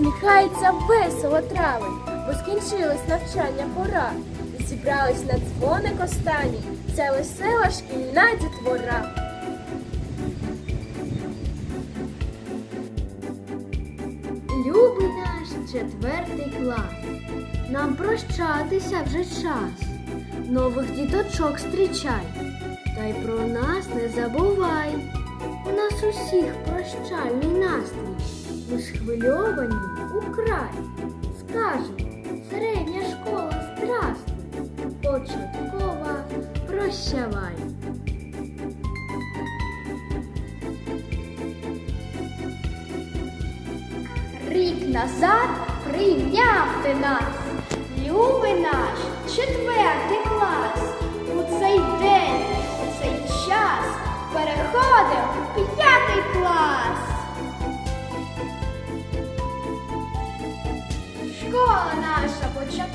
Посміхається весело травень, бо скінчилось навчання пора. І зібрались на дзвоник останній. Це весела шкільна дітвора. Любий наш четвертий клас. Нам прощатися вже час. Нових діточок зустрічай. Та й про нас не забувай. У нас усіх прощальний настрій. Ми схвильовані украй. Скажем, середня школа здравствуй, початкова прощавай. Рік назад прийняв ти нас, любий наш четвертий наша початка.